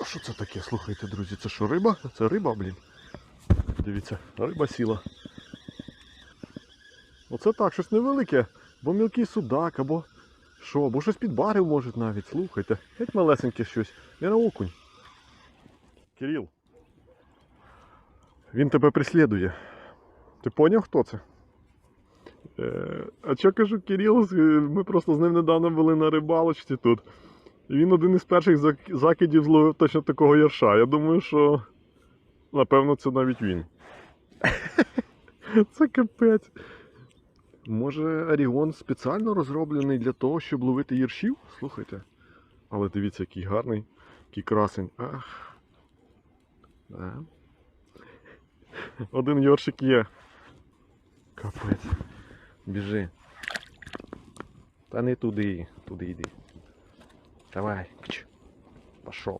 А що це таке? Слухайте, друзі, це що риба? Це риба, блін. Дивіться, риба сіла. Оце так, щось невелике, бо мілкий судак, або що, або щось підбарив може навіть, слухайте. Геть малесеньке щось. Я на окунь. Кирил. Він тебе преслідує. Ти поняв, хто це? Е, а що кажу, Кирил, ми просто з ним недавно були на рибалочці тут. І він один із перших закидів зловив точно такого ярша. Я думаю, що напевно це навіть він. Це капець. Може, Оріон спеціально розроблений для того, щоб ловити яршів? Слухайте. Але дивіться, який гарний, який красень. Ах. Да. Один йоршик є. Капець. Біжи. Та не туди, туди йди. Давай. Пошел.